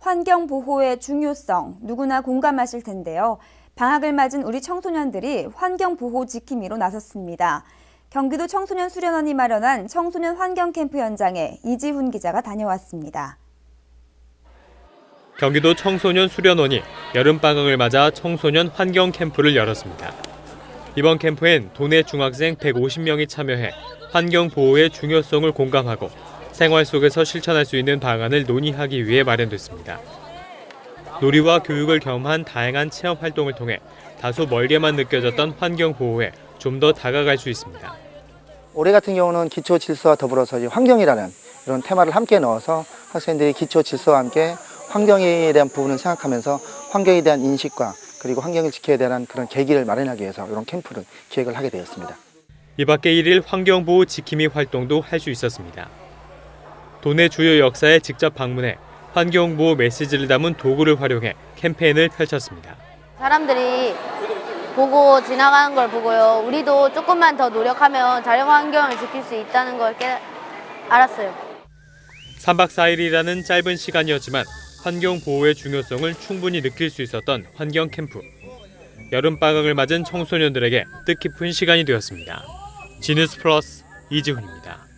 환경 보호의 중요성 누구나 공감하실 텐데요. 방학을 맞은 우리 청소년들이 환경 보호 지킴이로 나섰습니다. 경기도 청소년 수련원이 마련한 청소년 환경 캠프 현장에 이지훈 기자가 다녀왔습니다. 경기도 청소년 수련원이 여름방학을 맞아 청소년 환경 캠프를 열었습니다. 이번 캠프엔 도내 중학생 150명이 참여해 환경 보호의 중요성을 공감하고 생활 속에서 실천할 수 있는 방안을 논의하기 위해 마련됐습니다. 놀이와 교육을 겸한 다양한 체험 활동을 통해 다소 멀게만 느껴졌던 환경 보호에 좀 더 다가갈 수 있습니다. 올해 같은 경우는 기초 질서와 더불어서 환경이라는 이런 테마를 함께 넣어서 학생들이 기초 질서와 함께 환경에 대한 부분을 생각하면서 환경에 대한 인식과 그리고 환경을 지켜야 되는 그런 계기를 마련하기 위해서 이런 캠프를 기획을 하게 되었습니다. 이 밖에 1일 환경보호 지킴이 활동도 할 수 있었습니다. 도내 주요 역사에 직접 방문해 환경 보호 메시지를 담은 도구를 활용해 캠페인을 펼쳤습니다. 사람들이 보고 지나가는 걸 보고요. 우리도 조금만 더 노력하면 자연 환경을 지킬 수 있다는 걸 깨, 알았어요. 3박 4일이라는 짧은 시간이었지만 환경 보호의 중요성을 충분히 느낄 수 있었던 환경 캠프. 여름 방학을 맞은 청소년들에게 뜻깊은 시간이 되었습니다. 지니스 플러스 이지훈입니다.